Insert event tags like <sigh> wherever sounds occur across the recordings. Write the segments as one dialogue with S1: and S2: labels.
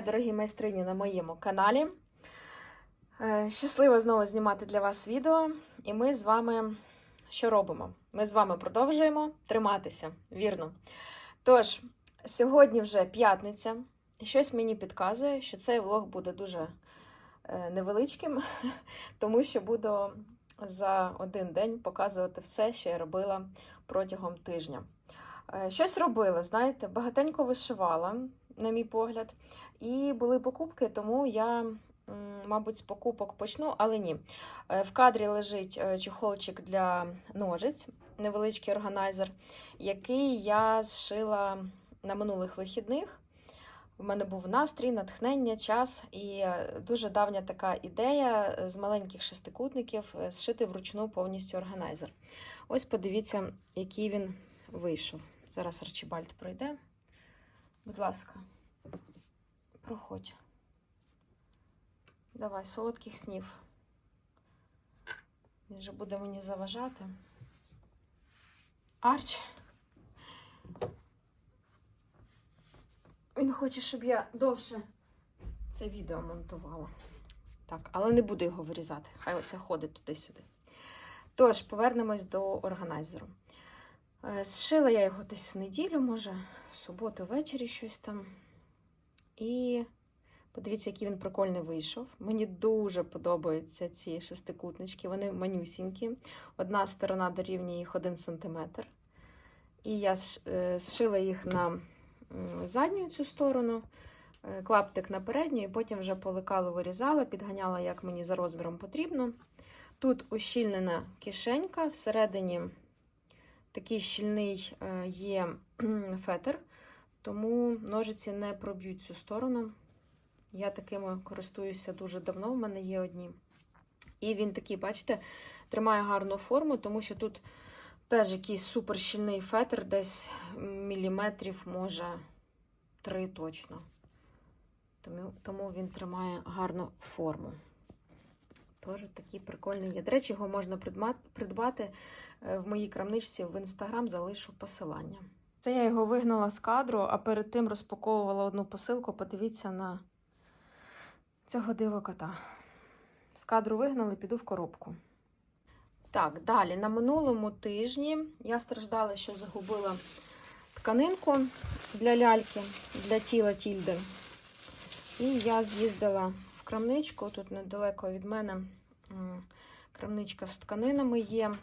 S1: Вітаю, дорогі майстрині, на моєму каналі. Е, Щасливо знову знімати для вас відео. І ми з вами що робимо? Ми з вами продовжуємо триматися, вірно. Тож, сьогодні вже п'ятниця, щось мені підказує, що цей влог буде дуже е, невеличким, <laughs> тому що буду за один день показувати все, що я робила протягом тижня. Е, Щось робила, знаєте, багатенько вишивала, на мій погляд. І були покупки, тому я, мабуть, з покупок почну, але ні. Е, В кадрі лежить е, чохолчик для ножиць, невеличкий органайзер, який я зшила на минулих вихідних. У мене був настрій, натхнення, час і е, дуже давня така ідея з маленьких шестикутників зшити вручну повністю органайзер. Ось подивіться, який він вийшов. Зараз Арчибальд пройде. Будь ласка, проходь. Давай, солодких снів. Він же буде мені заважати. Арч. Він хоче, щоб я довше це відео монтувала. Так, але не буду його вирізати. Хай оце ходить туди-сюди. Тож, повернемось до органайзеру. Е, Зшила я його десь в неділю, може, суботу ввечері щось там. І подивіться, який він прикольний вийшов. Мені дуже подобаються ці шестикутнички, вони манюсінькі. Одна сторона дорівнює їх 1 см. І я е, зшила їх на задню цю сторону, е, клаптик на передню, і потім вже по лекалу вирізала, підганяла, як мені за розміром потрібно. Тут ущільнена кишенька, всередині такий щільний е, є фетр, тому ножиці не проб'ють цю сторону. Я такими користуюся дуже давно, в мене є одні. І він такий, бачите, тримає гарну форму, тому що тут теж якийсь супер щільний фетр, десь міліметрів, може, три точно. Тому, тому він тримає гарну форму. Теж такий прикольний є. До речі, його можна придбати е, в моїй крамничці в інстаграм, залишу посилання. Це я його вигнала з кадру, а перед тим розпаковувала одну посилку. Подивіться на цього диво кота. З кадру вигнали, піду в коробку. Так, далі. На минулому тижні я страждала, що загубила тканинку для ляльки, для тіла тільди. І я з'їздила в крамничку. Тут недалеко від мене крамничка з тканинами є.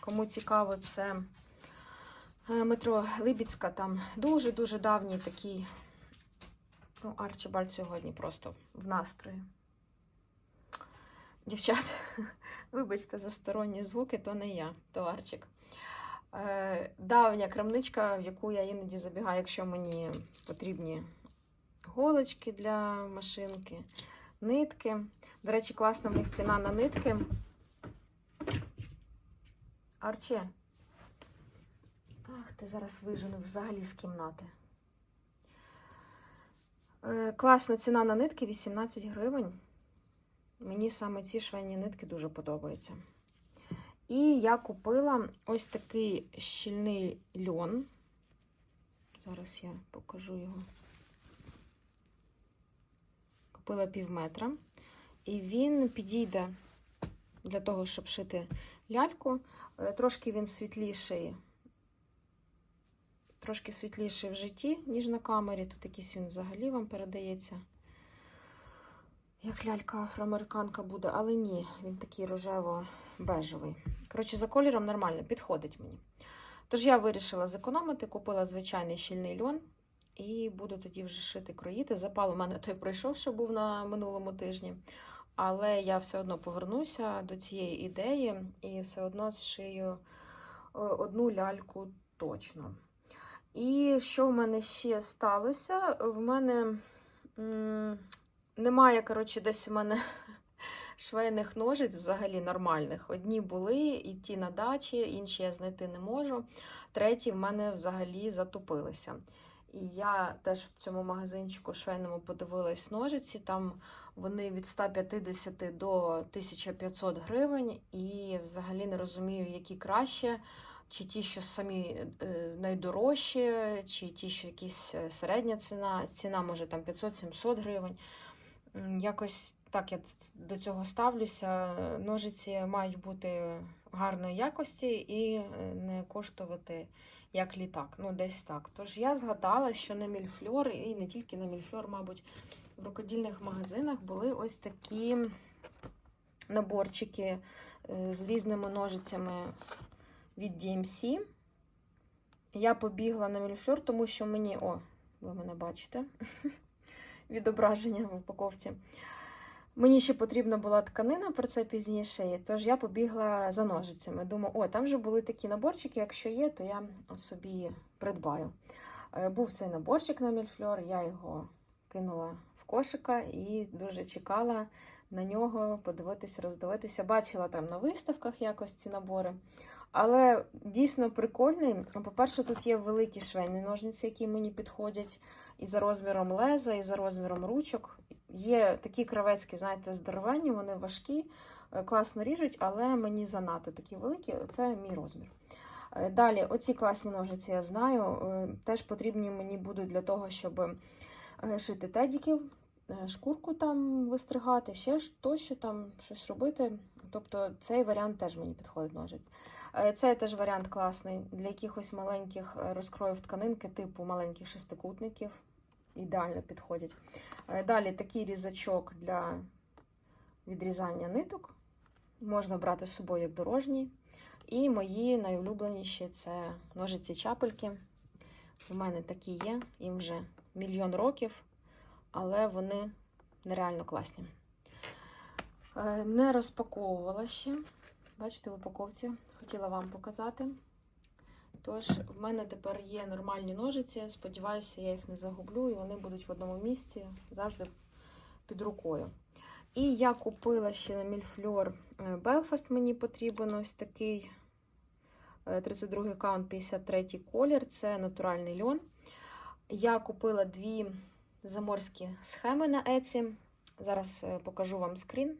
S1: Кому цікаво, це метро Либіцька. Там дуже-дуже давній такий. Ну, Арчибальд сьогодні просто в настрої. Дівчат, <laughs> вибачте за сторонні звуки, то не я, то Арчик. Е, давня крамничка, в яку я іноді забігаю, якщо мені потрібні голочки для машинки, нитки. До речі, класна в них ціна на нитки. Арче. Ти зараз вижену взагалі з кімнати. Е, Класна ціна на нитки 18 гривень. Мені саме ці швейні нитки дуже подобаються. І я купила ось такий щільний льон. Зараз я покажу його. Купила пів метра. І він підійде для того, щоб шити ляльку. Е, Трошки він світліший, трошки світліший в житті, ніж на камері. Тут якийсь він взагалі вам передається. Як лялька афроамериканка буде, але ні, він такий рожево-бежевий. Коротше, за кольором нормально, підходить мені. Тож я вирішила зекономити, купила звичайний щільний льон і буду тоді вже шити, кроїти. Запал у мене той пройшов, що був на минулому тижні. Але я все одно повернуся до цієї ідеї і все одно зшию е, одну ляльку точно. І що в мене ще сталося? В мене м, немає, коротше, десь у мене <laughs> швейних ножиць взагалі нормальних. Одні були, і ті на дачі, інші я знайти не можу. Треті в мене взагалі затупилися. І я теж в цьому магазинчику швейному подивилась ножиці. Там вони від 150 до 1500 гривень, і взагалі не розумію, які краще. Чи ті, що самі е, найдорожчі, чи ті, що якісь е, середня ціна, ціна може там 500-700 гривень. Якось так я до цього ставлюся. Ножиці мають бути гарної якості і е, не коштувати як літак. Ну, десь так. Тож я згадала, що на Мільфльор, і не тільки на Мільфльор, мабуть, в рукодільних магазинах були ось такі наборчики з різними ножицями від DMC. Я побігла на Мільфльор, тому що мені. О, ви мене бачите <laughs> відображення в упаковці. Мені ще потрібна була тканина, про це пізніше, тож я побігла за ножицями. Думаю, о, там вже були такі наборчики, якщо є, то я собі придбаю. Е, Був цей наборчик на Мільфльор, я його кинула в кошика і дуже чекала на нього подивитися, роздивитися. Бачила там на виставках якось ці набори. Але дійсно прикольний. По-перше, тут є великі швейні ножниці, які мені підходять і за розміром леза, і за розміром ручок. Є такі кравецькі, знаєте, здоровенні, вони важкі, е, класно ріжуть, але мені занадто такі великі, це мій розмір. Е, Далі, оці класні ножиці я знаю, е, теж потрібні мені будуть для того, щоб шити тедіків, шкурку там вистригати, ще тощо там щось робити. Тобто цей варіант теж мені підходить ножиць. Е, Цей теж варіант класний для якихось маленьких е, розкроїв тканинки, типу маленьких шестикутників. Ідеально підходять. Е, Далі такий різачок для відрізання ниток. Можна брати з собою як дорожній. І мої найулюбленіші це ножиці чапельки. У мене такі є, їм вже мільйон років, але вони нереально класні. Е, Не розпаковувала ще. Бачите, в упаковці хотіла вам показати. Тож, в мене тепер є нормальні ножиці. Сподіваюся, я їх не загублю, і вони будуть в одному місці завжди під рукою. І я купила ще на Мільфльор Белфаст, мені потрібен ось такий е, 32 каунт, 53 колір. Це натуральний льон. Я купила дві заморські схеми на Etsy. Зараз е, покажу вам скрін.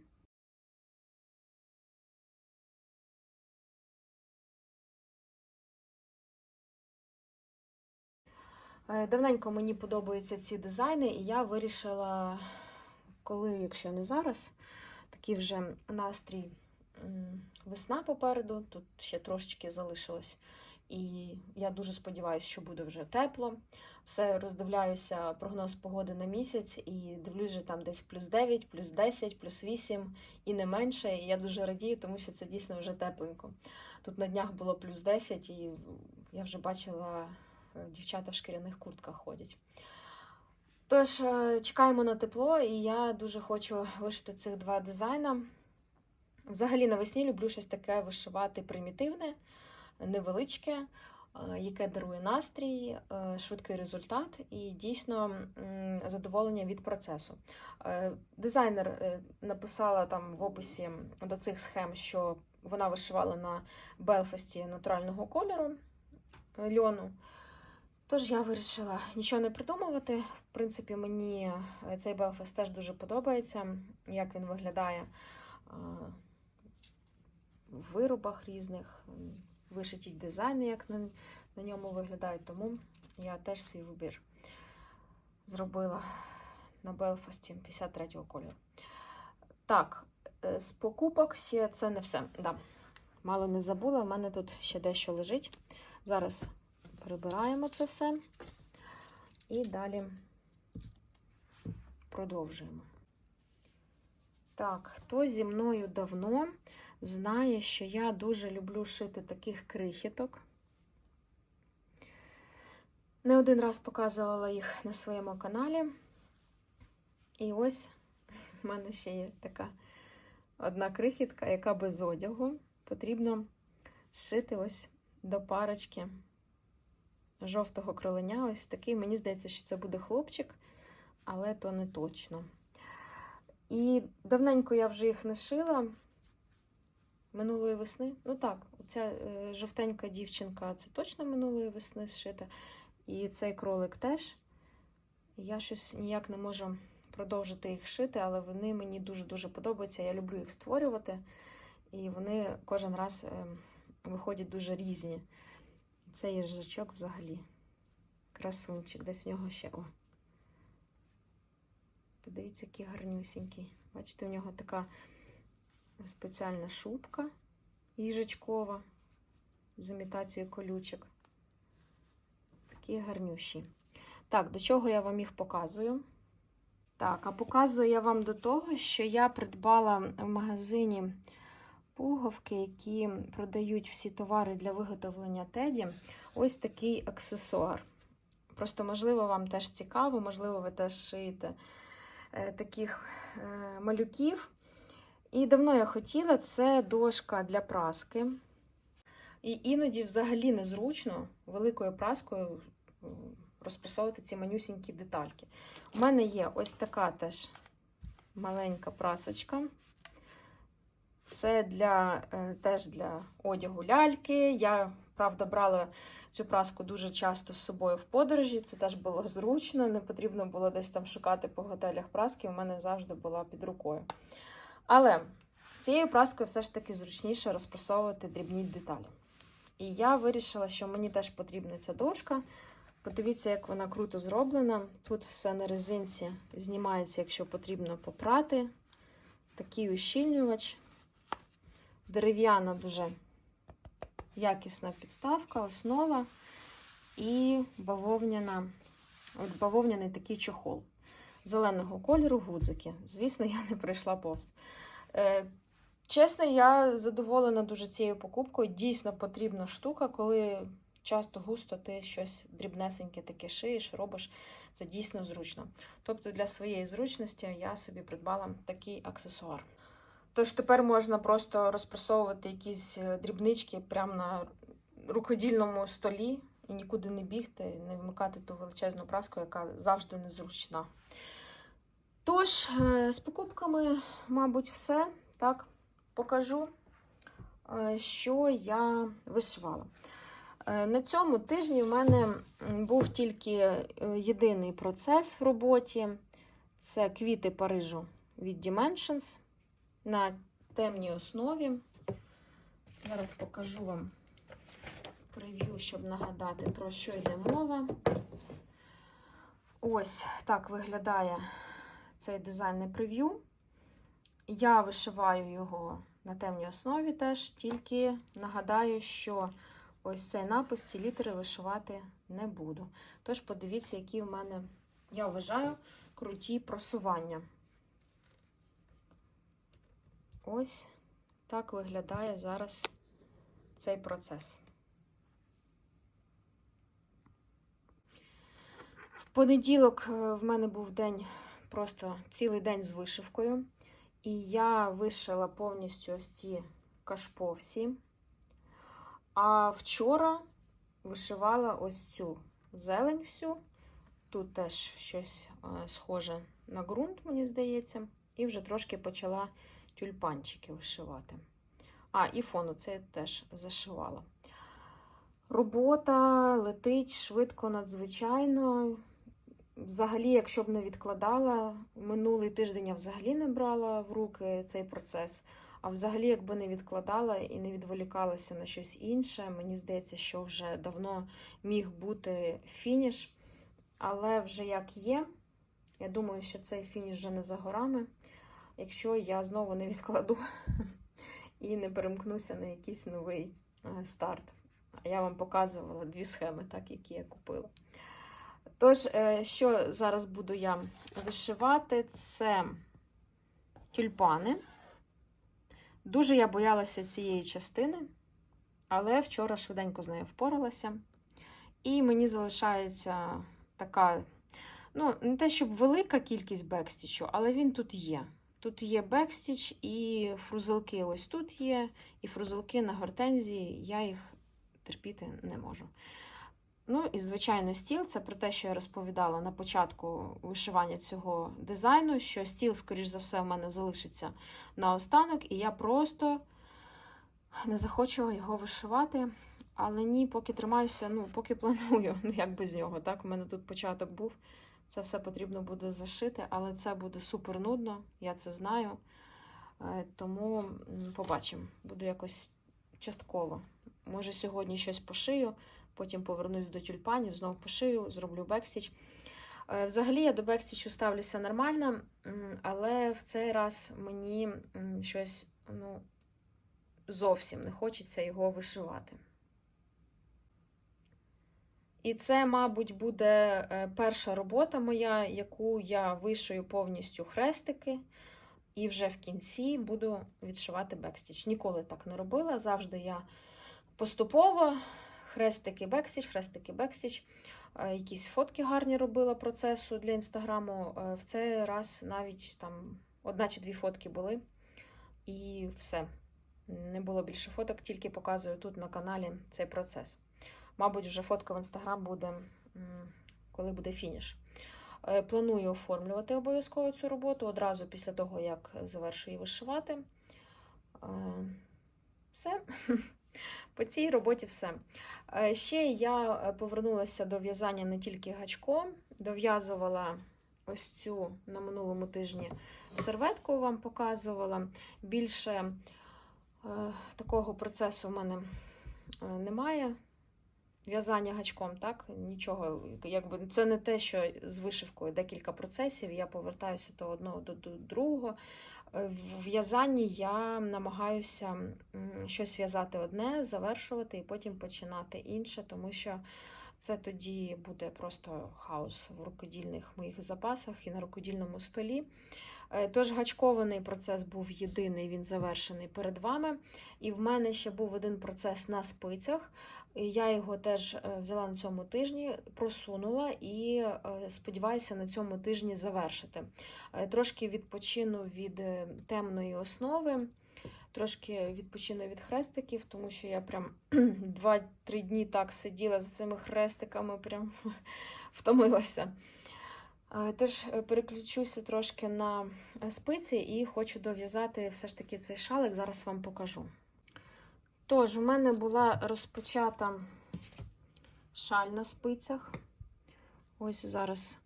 S1: Е, Давненько мені подобаються ці дизайни, і я вирішила, коли, якщо не зараз, такий вже настрій весна попереду, тут ще трошечки залишилось. І я дуже сподіваюся, що буде вже тепло. Все роздивляюся прогноз погоди на місяць і дивлюсь, що там десь плюс 9, плюс 10, плюс 8 і не менше. І я дуже радію, тому що це дійсно вже тепленько. Тут на днях було плюс 10, і я вже бачила е, дівчата в шкіряних куртках ходять. Тож, е, чекаємо на тепло, і я дуже хочу вишити цих два дизайна. Взагалі навесні люблю щось таке вишивати примітивне, невеличке, е, яке дарує настрій, е, швидкий результат і дійсно задоволення від процесу. Е, Дизайнер написала там в описі до цих схем, що вона вишивала на Белфасті натурального кольору льону. Тож я вирішила нічого не придумувати. В принципі, мені цей Белфаст теж дуже подобається, як він виглядає в виробах різних, вишиті дизайни, як на, на ньому виглядають. Тому я теж свій вибір зробила на Белфасті 53-го кольору. Так, е, з покупок ще це не все. Да. Мало не забула, у мене тут ще дещо лежить. Зараз прибираємо це все і далі продовжуємо. Так, хто зі мною давно знає, що я дуже люблю шити таких крихіток. Не один раз показувала їх на своєму каналі. І ось в мене ще є така одна крихітка, яка без одягу. Потрібно зшити ось до парочки жовтого кроленя. Ось такий. Мені здається, що це буде хлопчик, але то не точно. І давненько я вже їх не шила. Минулої весни. Ну так, ця е, жовтенька дівчинка це точно минулої весни зшита. І цей кролик теж. Я щось ніяк не можу продовжити їх шити, але вони мені дуже-дуже подобаються. Я люблю їх створювати. І вони кожен раз е, виходять дуже різні. Це їжачок взагалі. Красунчик, десь в нього ще. О. Подивіться, який гарнюсінький. Бачите, в нього така спеціальна шубка їжачкова з імітацією колючок. Такі гарнющі. Так, до чого я вам їх показую? Так, а показую я вам до того, що я придбала в магазині пуговки, які продають всі товари для виготовлення теді. Ось такий аксесуар. Просто, можливо, вам теж цікаво, можливо, ви теж шиєте е, таких е, малюків. І давно я хотіла це дошка для праски. І іноді взагалі незручно великою праскою м, розпрасовувати ці манюсінькі детальки. У мене є ось така теж маленька прасочка. Це для, е, теж для одягу ляльки. Я, правда, брала цю праску дуже часто з собою в подорожі. Це теж було зручно, не потрібно було десь там шукати по готелях праски. У мене завжди була під рукою. Але цією праскою все ж таки зручніше розпрасовувати дрібні деталі. І я вирішила, що мені теж потрібна ця дошка. Подивіться, як вона круто зроблена. Тут все на резинці знімається, якщо потрібно попрати. Такий ущільнювач. Дерев'яна дуже якісна підставка, основа і бавовняна, от бавовняний такий чохол. Зеленого кольору гудзики. Звісно, я не пройшла повз. Е, чесно, я задоволена дуже цією покупкою. Дійсно потрібна штука, коли часто густо ти щось дрібнесеньке таке шиєш, робиш. Це дійсно зручно. Тобто для своєї зручності я собі придбала такий аксесуар. Тож тепер можна просто розпрасовувати якісь е, дрібнички прямо на рукодільному столі і нікуди не бігти, не вмикати ту величезну праску, яка завжди незручна. Тож, е, з покупками, мабуть, все. Так, покажу, е, що я вишивала. Е, На цьому тижні в мене був тільки єдиний процес в роботі. Це квіти Парижу від Dimensions на темній основі. Зараз покажу вам прев'ю, щоб нагадати, про що йде мова. Ось так виглядає цей дизайн прев'ю. Я вишиваю його на темній основі теж, тільки нагадаю, що ось цей напис, ці літери вишивати не буду. Тож подивіться, які в мене, я вважаю, круті просування. Ось так виглядає зараз цей процес. В понеділок е, в мене був день, просто цілий день з вишивкою. І я вишила повністю ось ці кашпо всі. А вчора вишивала ось цю зелень всю. Тут теж щось е, схоже на ґрунт, мені здається. І вже трошки почала тюльпанчики вишивати. А, і фон це теж зашивала. Робота летить швидко, надзвичайно. Взагалі, якщо б не відкладала, минулий тиждень я взагалі не брала в руки цей процес. А взагалі, якби не відкладала і не відволікалася на щось інше, мені здається, що вже давно міг бути фініш. Але вже як є, я думаю, що цей фініш вже не за горами якщо я знову не відкладу <laughs> і не перемкнуся на якийсь новий е, старт. А я вам показувала дві схеми, так, які я купила. Тож, е, що зараз буду я вишивати, це тюльпани. Дуже я боялася цієї частини, але вчора швиденько з нею впоралася. І мені залишається така, ну, не те, щоб велика кількість бекстічу, але він тут є. Тут є бекстіч і фрузелки ось тут є, і фрузелки на гортензії, я їх терпіти не можу. Ну, і, звичайно, стіл це про те, що я розповідала на початку вишивання цього дизайну, що стіл, скоріш за все, в мене залишиться на останок, і я просто не захочу його вишивати. Але ні, поки тримаюся, ну, поки планую, ну <laughs> як без нього. Так, у мене тут початок був. Це все потрібно буде зашити, але це буде супер нудно, я це знаю. Е, Тому побачимо, буду якось частково Може, сьогодні щось пошию, потім повернусь до тюльпанів, знову пошию, зроблю бекстіч. Е, Взагалі я до бекстічу ставлюся нормально, але в цей раз мені щось ну, зовсім не хочеться його вишивати. І це, мабуть, буде е, перша робота моя, яку я вишию повністю хрестики, і вже в кінці буду відшивати бекстіч. Ніколи так не робила. Завжди я поступово хрестики бекстіч, хрестики бекстіч. Е, Якісь фотки гарні робила процесу для інстаграму. Е, В цей раз навіть там одна чи дві фотки були, і все. Не було більше фоток, тільки показую тут на каналі цей процес. Мабуть, вже фотка в інстаграм буде, коли буде фініш. Е, Планую оформлювати обов'язково цю роботу одразу після того, як завершу її вишивати. Все. <laughs> По цій роботі все. Е, Ще я е, повернулася до в'язання не тільки гачком, дов'язувала ось цю на минулому тижні серветку вам показувала. Більше е, такого процесу в мене немає. В'язання гачком, так? Нічого, якби це не те, що з вишивкою декілька процесів. Я повертаюся до одного до, до другого. Е, В в'язанні я намагаюся щось в'язати одне, завершувати і потім починати інше, тому що це тоді буде просто хаос в рукодільних моїх запасах і на рукодільному столі. Е, Тож гачкований процес був єдиний, він завершений перед вами. І в мене ще був один процес на спицях. Я його теж е, взяла на цьому тижні, просунула і е, сподіваюся на цьому тижні завершити. Трошки відпочину від темної основи, трошки відпочину від хрестиків, тому що я прям <clears throat> 2-3 дні так сиділа за цими хрестиками, прям <laughs> втомилася. Теж е, переключуся трошки на е, спиці і хочу дов'язати все ж таки цей шалик, зараз вам покажу. Тож, у мене була розпочата шаль на спицях. Ось зараз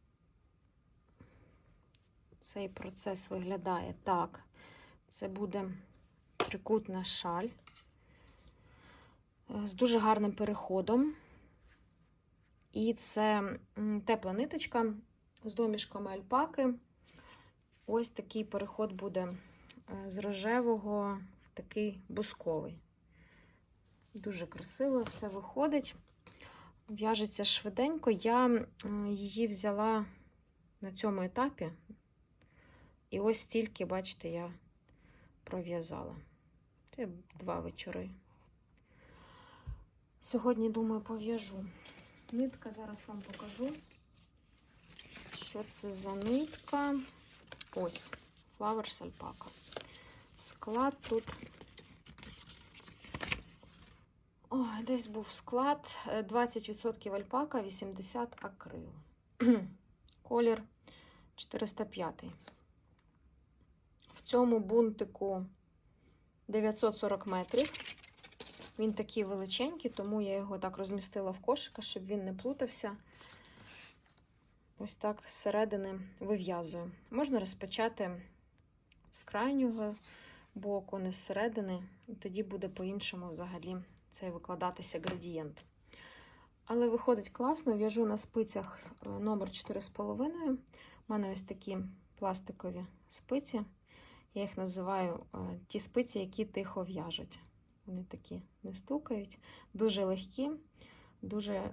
S1: цей процес виглядає так. Це буде трикутна шаль е, з дуже гарним переходом. І це тепла ниточка з домішками альпаки. Ось такий переход буде е, з рожевого в такий бусковий. Дуже красиво все виходить. В'яжеться швиденько. Я її взяла на цьому етапі. І ось стільки, бачите, я пров'язала. Це два вечори. Сьогодні, думаю, пов'яжу. Нитка зараз вам покажу. Що це за нитка? Ось, Flowers Alpaca. Склад тут. Ой, десь був склад. е, 20% альпака, 80 акрил. <clears throat> Колір 405. В цьому бунтику 940 метрів. Він такий величенький, тому я його так розмістила в кошика, щоб він не плутався. Ось так зсередини вив'язую. Можна розпочати з крайнього боку, не зсередини, і тоді буде по-іншому взагалі цей викладатися градієнт. Але виходить класно, в'яжу на спицях е, номер 4,5. У мене ось такі пластикові спиці. Я їх називаю е, ті спиці, які тихо в'яжуть. Вони такі не стукають, дуже легкі, дуже е,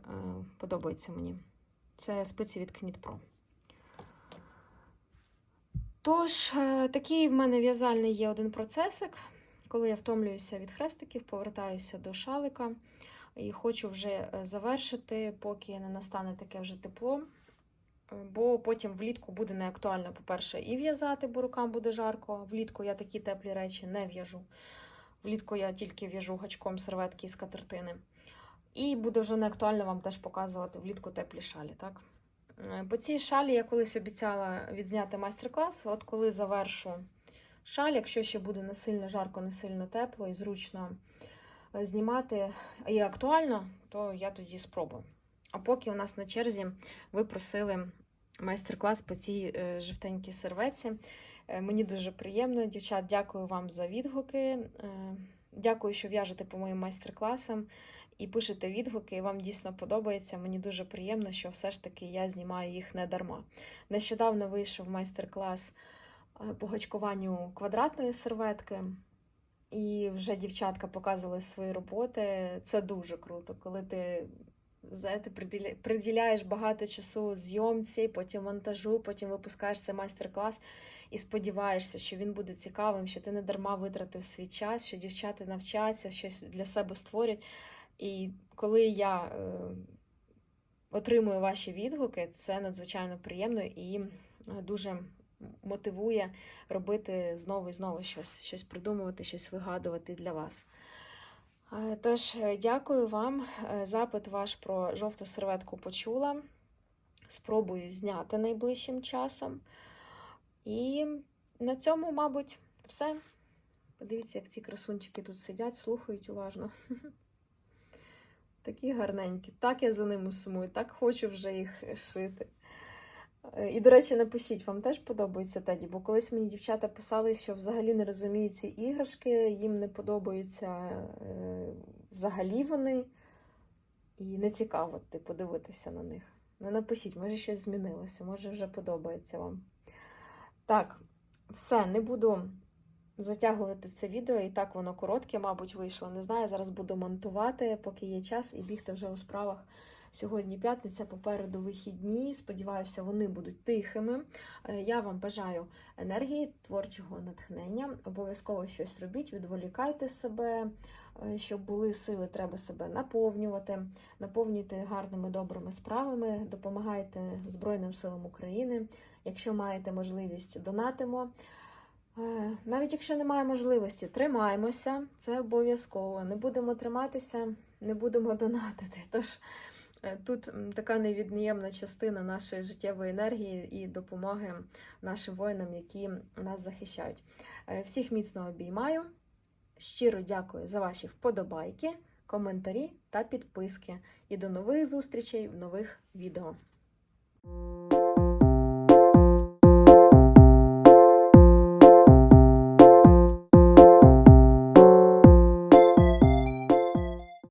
S1: подобаються мені. Це спиці від Pro. Тож, е, такий в мене в'язальний є один процесик. Коли я втомлююся від хрестиків, повертаюся до шалика і хочу вже е, завершити, поки не настане таке вже тепло. Е, Бо потім влітку буде не актуально, по-перше, і в'язати, бо рукам буде жарко. Влітку я такі теплі речі не в'яжу. Влітку я тільки в'яжу гачком серветки з катертини. І буде вже не актуально вам теж показувати влітку теплі шалі. Так? Е, По цій шалі я колись обіцяла відзняти майстер-клас. От коли завершу шаль, якщо ще буде не сильно жарко, не сильно тепло і зручно е, знімати і актуально, то я тоді спробую. А поки у нас на черзі ви просили майстер-клас по цій е, жовтенькій серветці. Мені дуже приємно, дівчат, дякую вам за відгуки. Дякую, що в'яжете по моїм майстер-класам і пишете відгуки. і Вам дійсно подобається. Мені дуже приємно, що все ж таки я знімаю їх не дарма. Нещодавно вийшов майстер-клас е, по гачкуванню квадратної серветки. І вже дівчатка показували свої роботи. Це дуже круто, коли ти знаєте, приділяєш багато часу зйомці, потім монтажу, потім випускаєш цей майстер-клас і сподіваєшся, що він буде цікавим, що ти не дарма витратив свій час, що дівчата навчаться, щось для себе створять. І коли я е, отримую ваші відгуки, це надзвичайно приємно і е, дуже мотивує робити знову і знову щось, щось придумувати, щось вигадувати для вас. Е, Тож, дякую вам. Запит ваш про жовту серветку почула. Спробую зняти найближчим часом. І на цьому, мабуть, все. Подивіться, як ці красунчики тут сидять, слухають уважно. <laughs> Такі гарненькі. Так я за ними сумую, так хочу вже їх шити. Е, І, до речі, напишіть, вам теж подобається Теді, бо колись мені дівчата писали, що взагалі не розуміють ці іграшки, їм не подобаються е, взагалі вони, і не цікаво типу, дивитися на них. Ну, напишіть, може щось змінилося, може вже подобається вам. Так, все, не буду затягувати це відео, і так воно коротке, мабуть, вийшло. Не знаю, зараз буду монтувати, поки є час, і бігти вже у справах. Сьогодні п'ятниця, попереду вихідні. Сподіваюся, вони будуть тихими. Е, Я вам бажаю енергії, творчого натхнення. Обов'язково щось робіть, відволікайте себе, е, щоб були сили, треба себе наповнювати. Наповнюйте гарними добрими справами, допомагайте Збройним силам України. Якщо маєте можливість, донатимо. Е, Навіть якщо немає можливості, тримаємося, це обов'язково. Не будемо триматися, не будемо донатити. <laughs> Тож е, тут така невід'ємна частина нашої життєвої енергії і допомоги нашим воїнам, які нас захищають. Е, Всіх міцно обіймаю. Щиро дякую за ваші вподобайки, коментарі та підписки. І до нових зустрічей в нових відео.